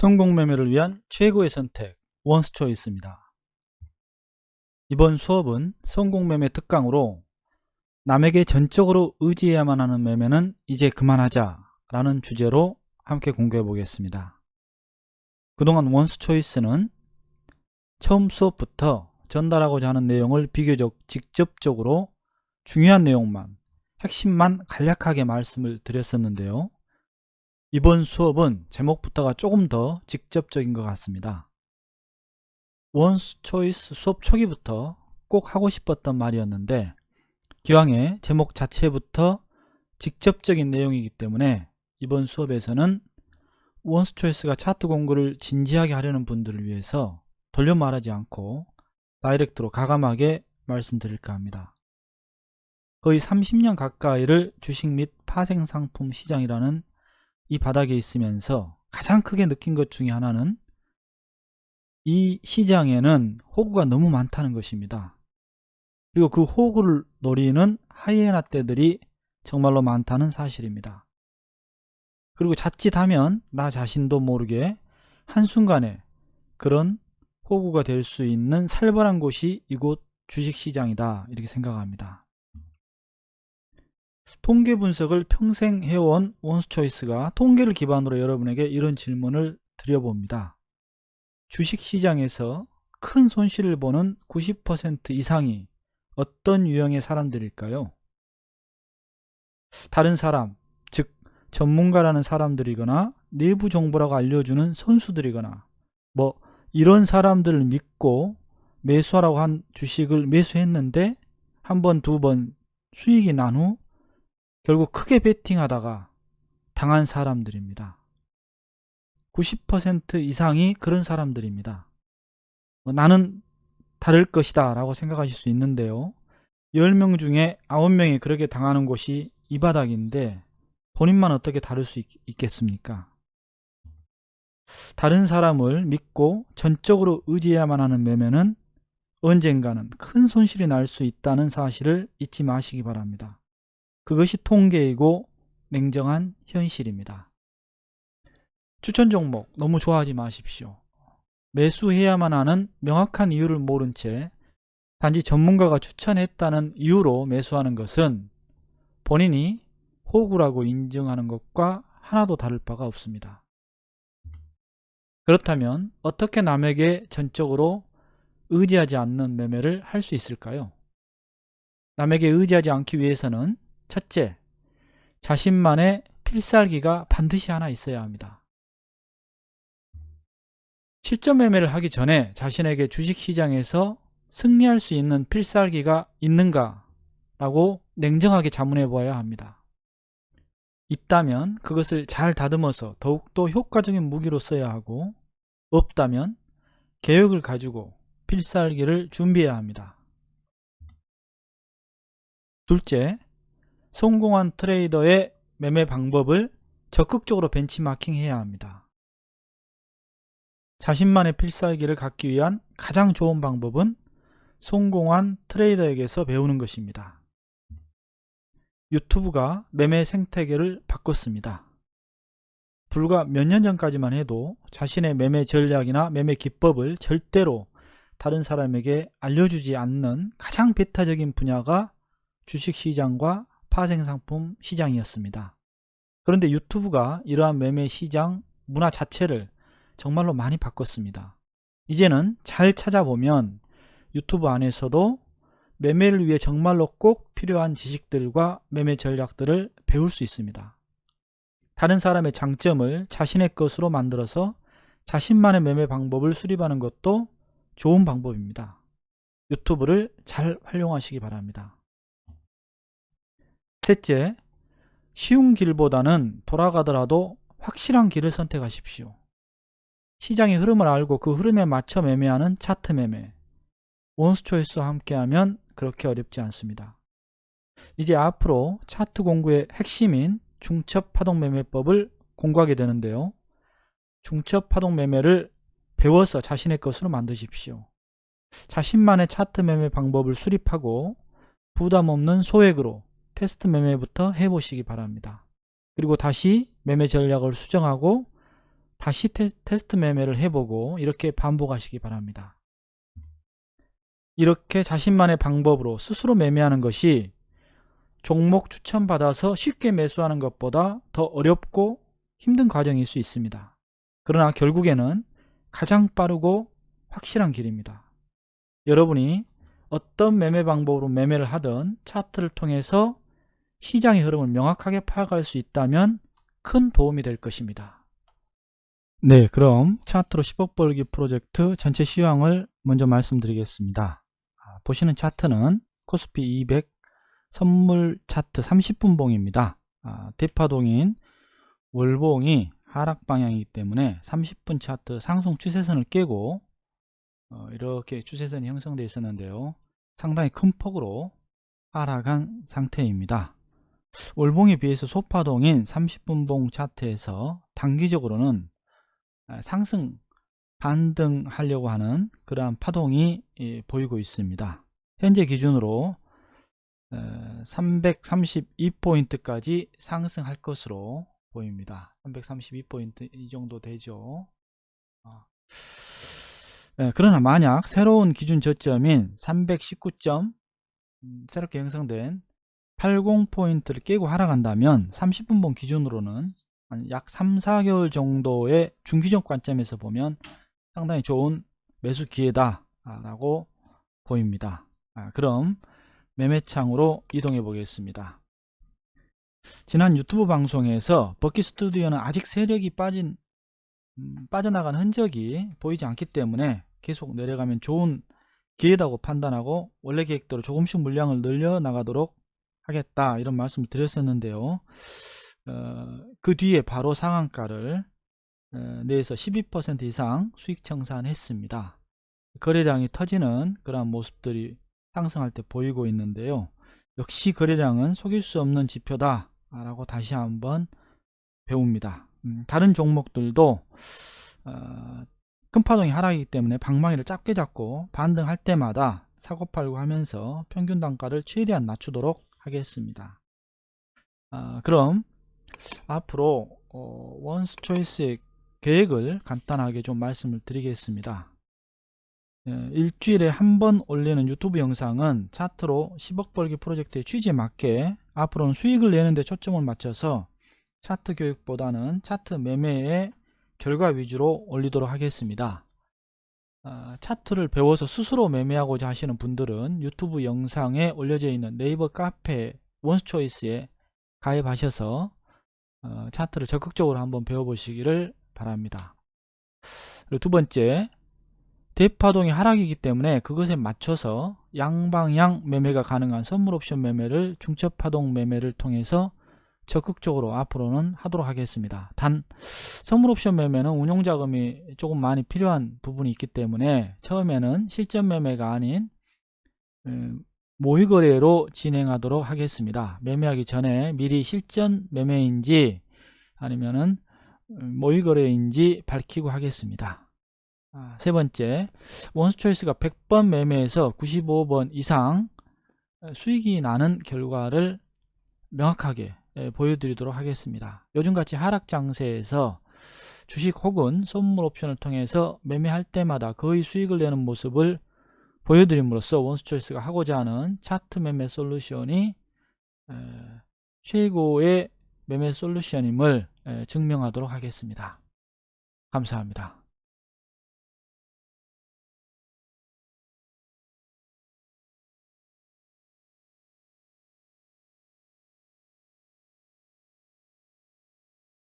성공 매매를 위한 최고의 선택 원스 초이스입니다. 이번 수업은 성공 매매 특강으로 남에게 전적으로 의지해야만 하는 매매는 이제 그만하자 라는 주제로 함께 공부해 보겠습니다. 그동안 원스 초이스는 처음 수업부터 전달하고자 하는 내용을 비교적 직접적으로 중요한 내용만 핵심만 간략하게 말씀을 드렸었는데요. 이번 수업은 제목부터가 조금 더 직접적인 것 같습니다. 원스 초이스 수업 초기부터 꼭 하고 싶었던 말이었는데 기왕에 제목 자체부터 직접적인 내용이기 때문에 이번 수업에서는 원스 초이스가 차트 공부를 진지하게 하려는 분들을 위해서 돌려 말하지 않고 다이렉트로 가감하게 말씀드릴까 합니다. 거의 30년 가까이를 주식 및 파생상품 시장이라는 이 바닥에 있으면서 가장 크게 느낀 것 중에 하나는 이 시장에는 호구가 너무 많다는 것입니다. 그리고 그 호구를 노리는 하이에나 떼들이 정말로 많다는 사실입니다. 그리고 자칫하면 나 자신도 모르게 한순간에 그런 호구가 될 수 있는 살벌한 곳이 이곳 주식시장이다 이렇게 생각합니다. 통계 분석을 평생 해온 원스초이스가 통계를 기반으로 여러분에게 이런 질문을 드려봅니다. 주식시장에서 큰 손실을 보는 90% 이상이 어떤 유형의 사람들일까요? 다른 사람, 즉 전문가라는 사람들이거나 내부 정보라고 알려주는 선수들이거나 뭐 이런 사람들을 믿고 매수하라고 한 주식을 매수했는데 한 번, 두 번 수익이 난 후 결국 크게 베팅하다가 당한 사람들입니다. 90% 이상이 그런 사람들입니다. 뭐 나는 다를 것이다 라고 생각하실 수 있는데요. 10명 중에 9명이 그렇게 당하는 곳이 이 바닥인데 본인만 어떻게 다를 수 있, 있겠습니까? 다른 사람을 믿고 전적으로 의지해야만 하는 매매는 언젠가는 큰 손실이 날 수 있다는 사실을 잊지 마시기 바랍니다. 그것이 통계이고 냉정한 현실입니다. 추천 종목 너무 좋아하지 마십시오. 매수해야만 하는 명확한 이유를 모른 채 단지 전문가가 추천했다는 이유로 매수하는 것은 본인이 호구라고 인정하는 것과 하나도 다를 바가 없습니다. 그렇다면 어떻게 남에게 전적으로 의지하지 않는 매매를 할 수 있을까요? 남에게 의지하지 않기 위해서는 첫째, 자신만의 필살기가 반드시 하나 있어야 합니다. 실전 매매를 하기 전에 자신에게 주식시장에서 승리할 수 있는 필살기가 있는가 라고 냉정하게 자문해 보아야 합니다. 있다면 그것을 잘 다듬어서 더욱더 효과적인 무기로 써야 하고 없다면 계획을 가지고 필살기를 준비해야 합니다. 둘째, 성공한 트레이더의 매매 방법을 적극적으로 벤치마킹 해야 합니다. 자신만의 필살기를 갖기 위한 가장 좋은 방법은 성공한 트레이더에게서 배우는 것입니다. 유튜브가 매매 생태계를 바꿨습니다. 불과 몇 년 전까지만 해도 자신의 매매 전략이나 매매 기법을 절대로 다른 사람에게 알려주지 않는 가장 배타적인 분야가 주식시장과 파생상품 시장이었습니다. 그런데 유튜브가 이러한 매매 시장 문화 자체를 정말로 많이 바꿨습니다. 이제는 잘 찾아보면 유튜브 안에서도 매매를 위해 정말로 꼭 필요한 지식들과 매매 전략들을 배울 수 있습니다. 다른 사람의 장점을 자신의 것으로 만들어서 자신만의 매매 방법을 수립하는 것도 좋은 방법입니다. 유튜브를 잘 활용하시기 바랍니다. 셋째, 쉬운 길보다는 돌아가더라도 확실한 길을 선택하십시오. 시장의 흐름을 알고 그 흐름에 맞춰 매매하는 차트 매매. 원스초이스와 함께하면 그렇게 어렵지 않습니다. 이제 앞으로 차트 공부의 핵심인 중첩 파동 매매법을 공부하게 되는데요. 중첩 파동 매매를 배워서 자신의 것으로 만드십시오. 자신만의 차트 매매 방법을 수립하고 부담 없는 소액으로 테스트 매매부터 해보시기 바랍니다. 그리고 다시 매매 전략을 수정하고 다시 테, 테스트 매매를 해보고 이렇게 반복하시기 바랍니다. 이렇게 자신만의 방법으로 스스로 매매하는 것이 종목 추천받아서 쉽게 매수하는 것보다 더 어렵고 힘든 과정일 수 있습니다. 그러나 결국에는 가장 빠르고 확실한 길입니다. 여러분이 어떤 매매 방법으로 매매를 하든 차트를 통해서 시장의 흐름을 명확하게 파악할 수 있다면 큰 도움이 될 것입니다. 네, 그럼 차트로 10억 벌기 프로젝트 전체 시황을 먼저 말씀드리겠습니다. 아, 보시는 차트는 코스피 200 선물 차트 30분 봉입니다. 아, 대파동인 월봉이 하락 방향이기 때문에 30분 차트 상승 추세선을 깨고 어, 이렇게 추세선이 형성되어 있었는데요. 상당히 큰 폭으로 하락한 상태입니다. 월봉에 비해서 소파동인 30분봉 차트에서 단기적으로는 아, 상승 반등하려고 하는 그러한 파동이 예, 보이고 있습니다. 현재 기준으로 332포인트까지 상승할 것으로 보입니다. 332포인트 이 정도 되죠. 아. 네, 그러나 만약 새로운 기준 저점인 319점 음, 새롭게 형성된 80포인트를 깨고 하락한다면 30분봉 기준으로는 약 3, 4개월 정도의 중기적 관점에서 보면 상당히 좋은 매수 기회다 라고 보입니다. 아, 그럼 매매창으로 이동해 보겠습니다. 지난 유튜브 방송에서 버키 스튜디오는 아직 세력이 빠진 음, 빠져나간 흔적이 보이지 않기 때문에 계속 내려가면 좋은 기회다고 판단하고 원래 계획대로 조금씩 물량을 늘려 나가도록 하겠다 이런 말씀을 드렸었는데요. 어, 그 뒤에 바로 상한가를 어, 내에서 12% 이상 수익 청산했습니다. 거래량이 터지는 그런 모습들이 상승할 때 보이고 있는데요. 역시 거래량은 속일 수 없는 지표다 라고 다시 한번 배웁니다. 음, 다른 종목들도 어, 큰 파동이 하락이기 때문에 방망이를 짧게 잡고 반등할 때마다 사고팔고 하면서 평균 단가를 최대한 낮추도록 하겠습니다. 아, 그럼 앞으로 어, 원스 초이스의 계획을 간단하게 좀 말씀을 드리겠습니다. 예, 일주일에 한 번 올리는 유튜브 영상은 차트로 10억 벌기 프로젝트의 취지에 맞게 앞으로는 수익을 내는 데 초점을 맞춰서 차트 교육보다는 차트 매매의 결과 위주로 올리도록 하겠습니다. 아, 차트를 배워서 스스로 매매하고자 하시는 분들은 유튜브 영상에 올려져 있는 네이버 카페 원스초이스에 가입하셔서 어, 차트를 적극적으로 한번 배워보시기를 바랍니다. 그리고 두 번째, 대파동이 하락이기 때문에 그것에 맞춰서 양방향 매매가 가능한 선물 옵션 매매를 중첩파동 매매를 통해서 적극적으로 앞으로는 하도록 하겠습니다. 단 선물 옵션 매매는 운용 자금이 조금 많이 필요한 부분이 있기 때문에 처음에는 실전 매매가 아닌 음, 모의 거래로 진행하도록 하겠습니다. 매매하기 전에 미리 실전 매매인지 아니면은 음, 모의 거래인지 밝히고 하겠습니다. 아, 세 번째, 원스 초이스가 100번 매매에서 95번 이상 수익이 나는 결과를 명확하게 예, 보여드리도록 하겠습니다. 요즘같이 하락 장세에서 주식 혹은 선물 옵션을 통해서 매매할 때마다 거의 수익을 내는 모습을 보여드림으로써 원스초이스가 하고자 하는 차트 매매 솔루션이 최고의 매매 솔루션임을 증명하도록 하겠습니다. 감사합니다.